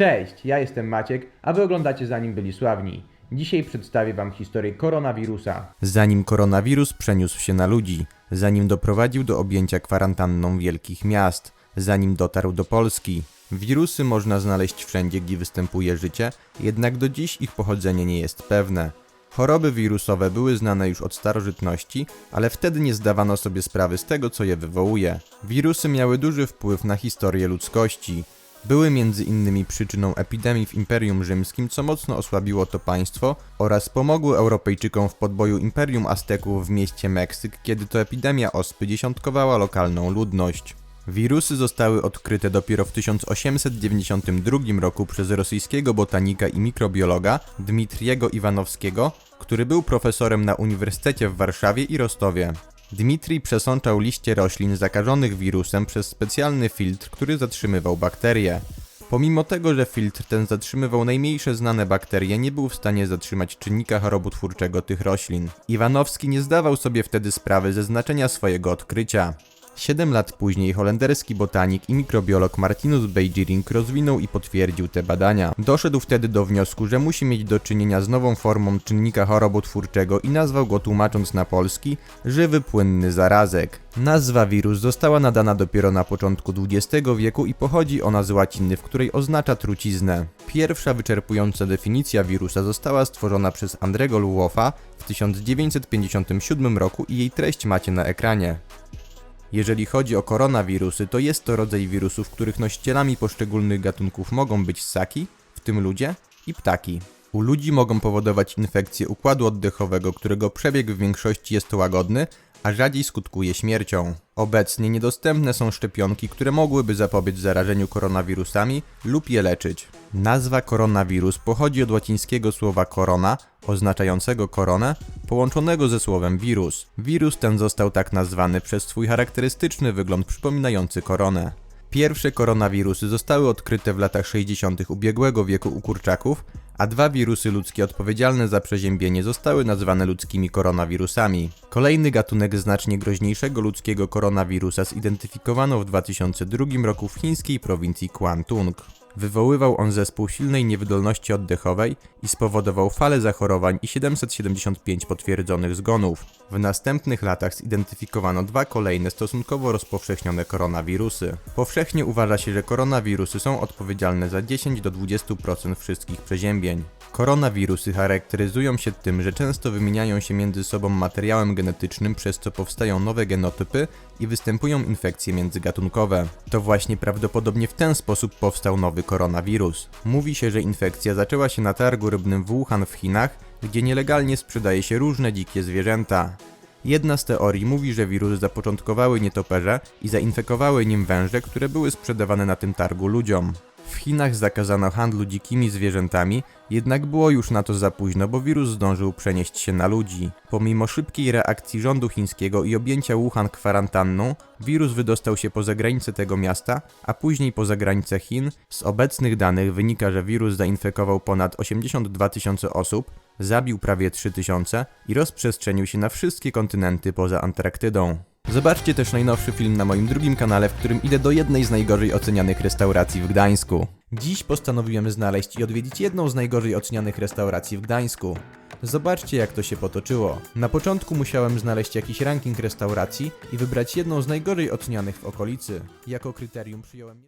Cześć, ja jestem Maciek, a wy oglądacie Zanim byli sławni. Dzisiaj przedstawię wam historię koronawirusa. Zanim koronawirus przeniósł się na ludzi, zanim doprowadził do objęcia kwarantanną wielkich miast, zanim dotarł do Polski. Wirusy można znaleźć wszędzie, gdzie występuje życie, jednak do dziś ich pochodzenie nie jest pewne. Choroby wirusowe były znane już od starożytności, ale wtedy nie zdawano sobie sprawy z tego, co je wywołuje. Wirusy miały duży wpływ na historię ludzkości. Były między innymi przyczyną epidemii w Imperium Rzymskim, co mocno osłabiło to państwo oraz pomogły Europejczykom w podboju Imperium Azteków w mieście Meksyk, kiedy to epidemia ospy dziesiątkowała lokalną ludność. Wirusy zostały odkryte dopiero w 1892 roku przez rosyjskiego botanika i mikrobiologa Dmitriego Iwanowskiego, który był profesorem na Uniwersytecie w Warszawie i Rostowie. Dmitrij przesączał liście roślin zakażonych wirusem przez specjalny filtr, który zatrzymywał bakterie. Pomimo tego, że filtr ten zatrzymywał najmniejsze znane bakterie, nie był w stanie zatrzymać czynnika chorobotwórczego tych roślin. Iwanowski nie zdawał sobie wtedy sprawy ze znaczenia swojego odkrycia. Siedem lat później holenderski botanik i mikrobiolog Martinus Beijering rozwinął i potwierdził te badania. Doszedł wtedy do wniosku, że musi mieć do czynienia z nową formą czynnika chorobotwórczego i nazwał go tłumacząc na polski żywy płynny zarazek. Nazwa wirus została nadana dopiero na początku XX wieku i pochodzi ona z łaciny, w której oznacza truciznę. Pierwsza wyczerpująca definicja wirusa została stworzona przez Andrego Luofa w 1957 roku i jej treść macie na ekranie. Jeżeli chodzi o koronawirusy, to jest to rodzaj wirusów, których nosicielami poszczególnych gatunków mogą być ssaki, w tym ludzie, i ptaki. U ludzi mogą powodować infekcje układu oddechowego, którego przebieg w większości jest łagodny, a rzadziej skutkuje śmiercią. Obecnie niedostępne są szczepionki, które mogłyby zapobiec zarażeniu koronawirusami lub je leczyć. Nazwa koronawirus pochodzi od łacińskiego słowa korona, oznaczającego koronę, połączonego ze słowem wirus. Wirus ten został tak nazwany przez swój charakterystyczny wygląd przypominający koronę. Pierwsze koronawirusy zostały odkryte w latach 60. ubiegłego wieku u kurczaków, a dwa wirusy ludzkie odpowiedzialne za przeziębienie zostały nazwane ludzkimi koronawirusami. Kolejny gatunek znacznie groźniejszego ludzkiego koronawirusa zidentyfikowano w 2002 roku w chińskiej prowincji Kwantung. Wywoływał on zespół silnej niewydolności oddechowej i spowodował falę zachorowań i 775 potwierdzonych zgonów. W następnych latach zidentyfikowano dwa kolejne stosunkowo rozpowszechnione koronawirusy. Powszechnie uważa się, że koronawirusy są odpowiedzialne za 10 do 20% wszystkich przeziębień. Koronawirusy charakteryzują się tym, że często wymieniają się między sobą materiałem genetycznym, przez co powstają nowe genotypy i występują infekcje międzygatunkowe. To właśnie prawdopodobnie w ten sposób powstał nowy koronawirus. Mówi się, że infekcja zaczęła się na targu rybnym w Wuhan w Chinach, gdzie nielegalnie sprzedaje się różne dzikie zwierzęta. Jedna z teorii mówi, że wirus zapoczątkowały nietoperze i zainfekowały nim węże, które były sprzedawane na tym targu ludziom. W Chinach zakazano handlu dzikimi zwierzętami, jednak było już na to za późno, bo wirus zdążył przenieść się na ludzi. Pomimo szybkiej reakcji rządu chińskiego i objęcia Wuhan kwarantanną, wirus wydostał się poza granice tego miasta, a później poza granice Chin. Z obecnych danych wynika, że wirus zainfekował ponad 82 tysiące osób, zabił prawie 3 tysiące i rozprzestrzenił się na wszystkie kontynenty poza Antarktydą. Zobaczcie też najnowszy film na moim drugim kanale, w którym idę do jednej z najgorzej ocenianych restauracji w Gdańsku. Dziś postanowiłem znaleźć i odwiedzić jedną z najgorzej ocenianych restauracji w Gdańsku. Zobaczcie jak to się potoczyło. Na początku musiałem znaleźć jakiś ranking restauracji i wybrać jedną z najgorzej ocenianych w okolicy. Jako kryterium przyjąłem...